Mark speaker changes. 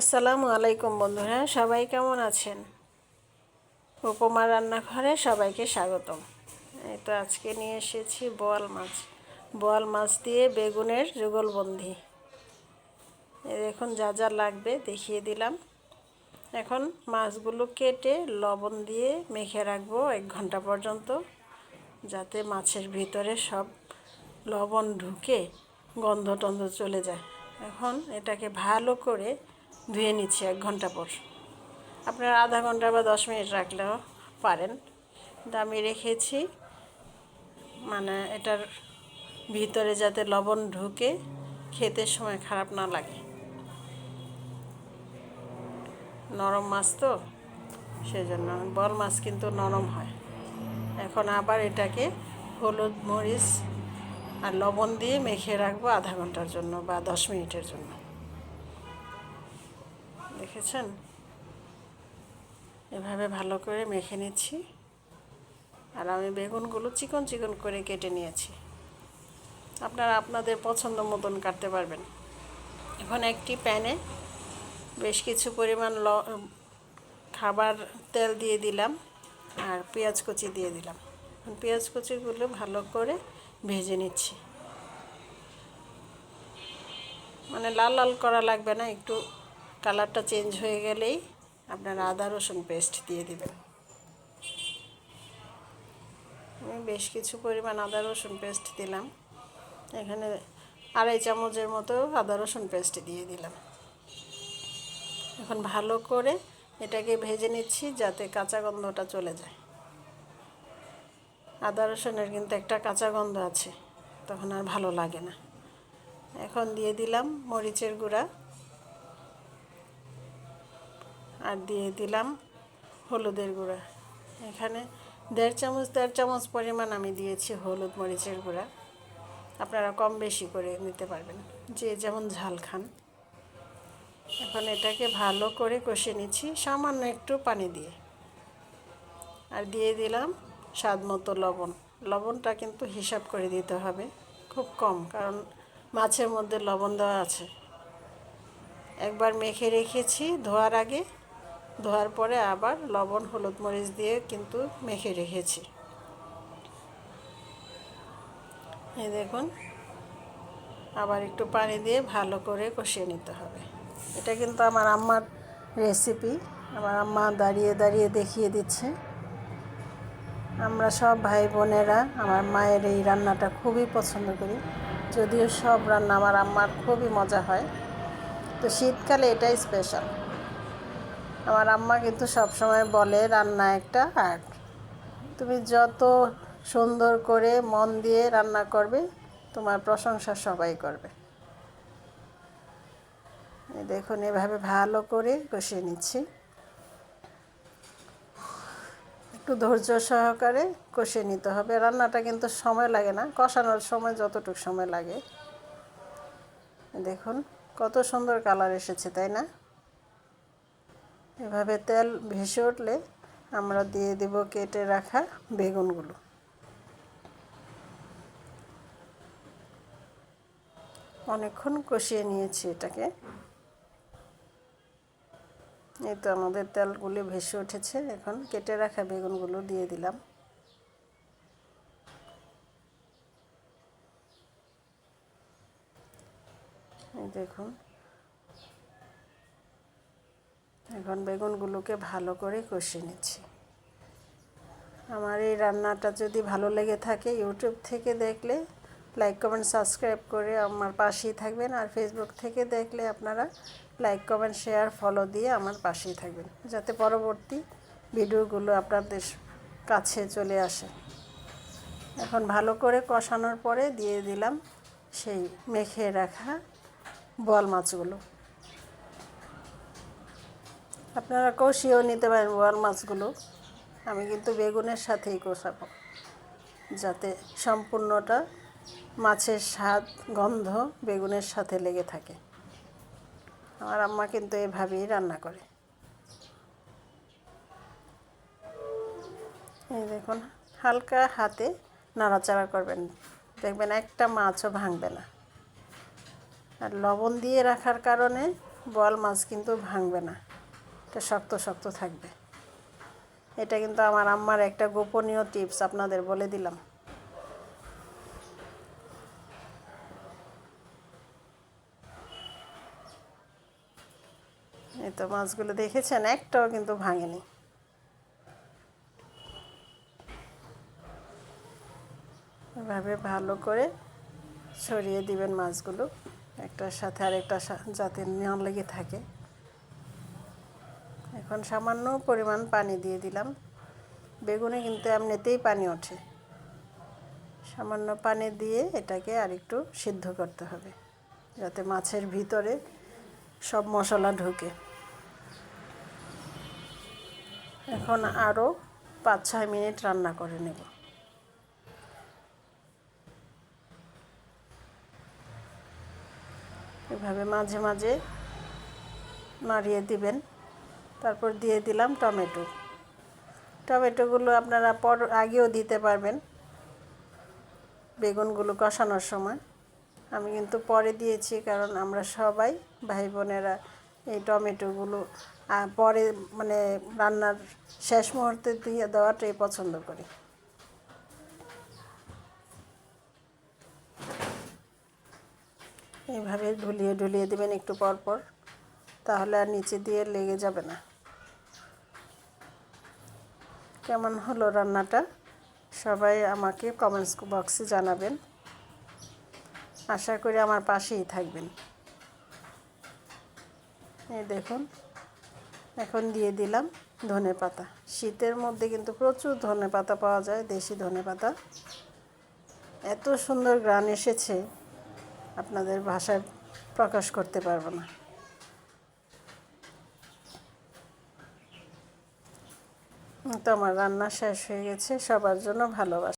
Speaker 1: আসসালামু আলাইকুম বন্ধুরা, সবাই কেমন আছেন? উপমা রান্নাঘরে সবাইকে স্বাগতম। এই তো আজকে নিয়ে এসেছি বোয়াল মাছ। বোয়াল মাছ দিয়ে বেগুনের যুগলবন্দি। এই দেখুন যা যা লাগবে দেখিয়ে দিলাম। এখন মাছগুলো কেটে লবণ দিয়ে মেখে রাখব এক ঘণ্টা পর্যন্ত, যাতে মাছের ভিতরে সব লবণ ঢুকে গন্ধ টন্ধ চলে যায়। এখন এটাকে ভালো করে ধুয়ে নিচ্ছি এক ঘণ্টা পর। আপনারা আধা ঘণ্টা বা দশ মিনিট রাখলেও পারেন। কিন্তু আমি রেখেছি মানে এটার ভিতরে যাতে লবণ ঢুকে খেতে সময় খারাপ না লাগে। নরম মাছ তো, সেজন্য বল মাছ কিন্তু নরম হয়। এখন আবার এটাকে হলুদ, মরিচ আর লবণ দিয়ে মেখে রাখব আধা ঘণ্টার জন্য বা দশ মিনিটের জন্য। দেখেছেন? এভাবে ভালো করে মেখে নিচ্ছি। আর আমি বেগুনগুলো চিকন চিকন করে কেটে নিয়েছি। আপনারা আপনাদের পছন্দ মতন কাটতে পারবেন। এখন একটি প্যানে বেশ কিছু পরিমাণ ল খাবার তেল দিয়ে দিলাম আর পেঁয়াজ কুচি দিয়ে দিলাম। পেঁয়াজ কুচিগুলো ভালো করে ভেজে নিচ্ছি। মানে লাল লাল করা লাগবে না, একটু কালারটা চেঞ্জ হয়ে গেলেই আপনার আদা রসুন পেস্ট দিয়ে দিবেন। আমি বেশ কিছু পরিমাণ আদা রসুন পেস্ট দিলাম। এখানে আড়াই চামচের মতো আদা রসুন পেস্ট দিয়ে দিলাম। এখন ভালো করে এটাকে ভেজে নিচ্ছি যাতে কাঁচা গন্ধটা চলে যায়। আদা রসুনের কিন্তু একটা কাঁচা গন্ধ আছে, তখন আর ভালো লাগে না। এখন দিয়ে দিলাম মরিচের গুঁড়া। আর দিয়ে দিলাম হলুদের গুঁড়া। এখানে দেড় চামচ দেড় চামচ পরিমাণ আমি দিয়েছি হলুদ মরিচের গুঁড়া। আপনারা কম বেশি করে নিতে পারবেন, যে যেমন ঝাল খান। এখন এটাকে ভালো করে কষে নিচ্ছি, সামান্য একটু পানি দিয়ে। আর দিয়ে দিলাম স্বাদ মতো লবণ। লবণটা কিন্তু হিসাব করে দিতে হবে, খুব কম, কারণ মাছের মধ্যে লবণ দেওয়া আছে। একবার মেখে রেখেছি, ধোয়ার আগে ধোয়ার পরে আবার লবণ, হলুদ মরিচ দিয়ে কিন্তু মেখে রেখেছি। এই দেখুন, আবার একটু পানি দিয়ে ভালো করে কষিয়ে নিতে হবে। এটা কিন্তু আমার আম্মার রেসিপি আমার আম্মা দাঁড়িয়ে দাঁড়িয়ে দেখিয়ে দিচ্ছে। আমরা সব ভাই বোনেরা, আমার মায়ের এই রান্নাটা খুবই পছন্দ করি। যদিও সব রান্না আমার আম্মার খুবই মজা হয়। তো শীতকালে এটাই স্পেশাল আমার আম্মা কিন্তু সবসময় বলে, রান্না একটা আর্ট। তুমি যত সুন্দর করে মন দিয়ে রান্না করবে, তোমার প্রশংসা সবাই করবে। দেখুন, এভাবে ভালো করে কষিয়ে নিচ্ছি। একটু ধৈর্য সহকারে কষিয়ে নিতে হবে। রান্নাটা কিন্তু সময় লাগে না, কষানোর সময় যতটুকু সময় লাগে। দেখুন, কত সুন্দর কালার এসেছে, তাই না? এভাবে তেল ভেসে উঠলে আমরা দিয়ে দেব কেটে রাখা বেগুনগুলো। অনেকক্ষণ কষিয়ে নিয়েছি এটাকে। এই তো আমাদের তেলগুলি ভেসে উঠেছে, এখন কেটে রাখা বেগুনগুলো দিয়ে দিলাম। দেখুন এখন বেগুনগুলোকে ভালো করে কষিয়ে নিচ্ছি। আমার এই রান্নাটা যদি ভালো লেগে থাকে ইউটিউব থেকে দেখলে লাইক, কমেন্ট, সাবস্ক্রাইব করে আমার পাশেই থাকবেন। আর ফেসবুক থেকে দেখলে আপনারা লাইক, কমেন্ট, শেয়ার, ফলো দিয়ে আমার পাশেই থাকবেন, যাতে পরবর্তী ভিডিওগুলো আপনাদের কাছে চলে আসে। এখন ভালো করে কষানোর পরে দিয়ে দিলাম সেই মেখে রাখা বল মাছগুলো। আপনারা কষিয়েও নিতে পারেন বোয়াল মাছগুলো। আমি কিন্তু বেগুনের সাথেই কষাবো, যাতে সম্পূর্ণটা মাছের স্বাদ, গন্ধ বেগুনের সাথে লেগে থাকে। আমার আম্মা কিন্তু এভাবেই রান্না করে। এই দেখুন, হালকা হাতে নাড়াচাড়া করবেন। দেখবেন একটা মাছও ভাঙবে না। আর লবণ দিয়ে রাখার কারণে বল মাছ কিন্তু ভাঙবে না। এটা শক্ত শক্ত থাকবে। এটা কিন্তু আমার আম্মার একটা গোপনীয় টিপস আপনাদের বলে দিলাম। এই তো মাছগুলো দেখেছেন? একটাও কিন্তু ভাঙেনি। এভাবে ভালো করে ছড়িয়ে দিবেন মাছগুলো। একটার সাথে আরেকটা যাতে না লেগে থাকে। এখন সামান্য পরিমাণ পানি দিয়ে দিলাম। বেগুনে কিন্তু এমনিতেই পানি ওঠে। সামান্য পানি দিয়ে এটাকে আরেকটু সিদ্ধ করতে হবে, যাতে মাছের ভিতরে সব মশলা ঢুকে। এখন আরও পাঁচ ছয় মিনিট রান্না করে নেব। এভাবে মাঝে মাঝে নাড়িয়ে দিবেন। তারপর দিয়ে দিলাম টমেটো। টমেটোগুলো আপনারা পর আগেও দিতে পারবেন বেগুনগুলো কষানোর সময়। আমি কিন্তু পরে দিয়েছি কারণ আমরা সবাই ভাই বোনেরা এই টমেটোগুলো পরে মানে রান্নার শেষ মুহূর্তে দিয়ে দেওয়াটাই পছন্দ করি। এইভাবে ঢুলিয়ে ঢুলিয়ে দেবেন একটু পর পর তাহলে আর নিচে দিয়ে লেগে যাবে না। কেমন হলো রান্নাটা? সবাই আমাকে কমেন্টস বক্সে জানাবেন। আশা করি আমার পাশেই থাকবেন। এই দেখুন, এখন দিয়ে দিলাম ধনে পাতা। শীতের মধ্যে কিন্তু প্রচুর ধনে পাতা পাওয়া যায়, দেশি ধনে পাতা। এত সুন্দর গ্রান এসেছে, আপনাদের ভাষায় প্রকাশ করতে পারব না। তো আমার রান্না শেষ হয়ে গেছে সবার জন্য ভালোবাসা।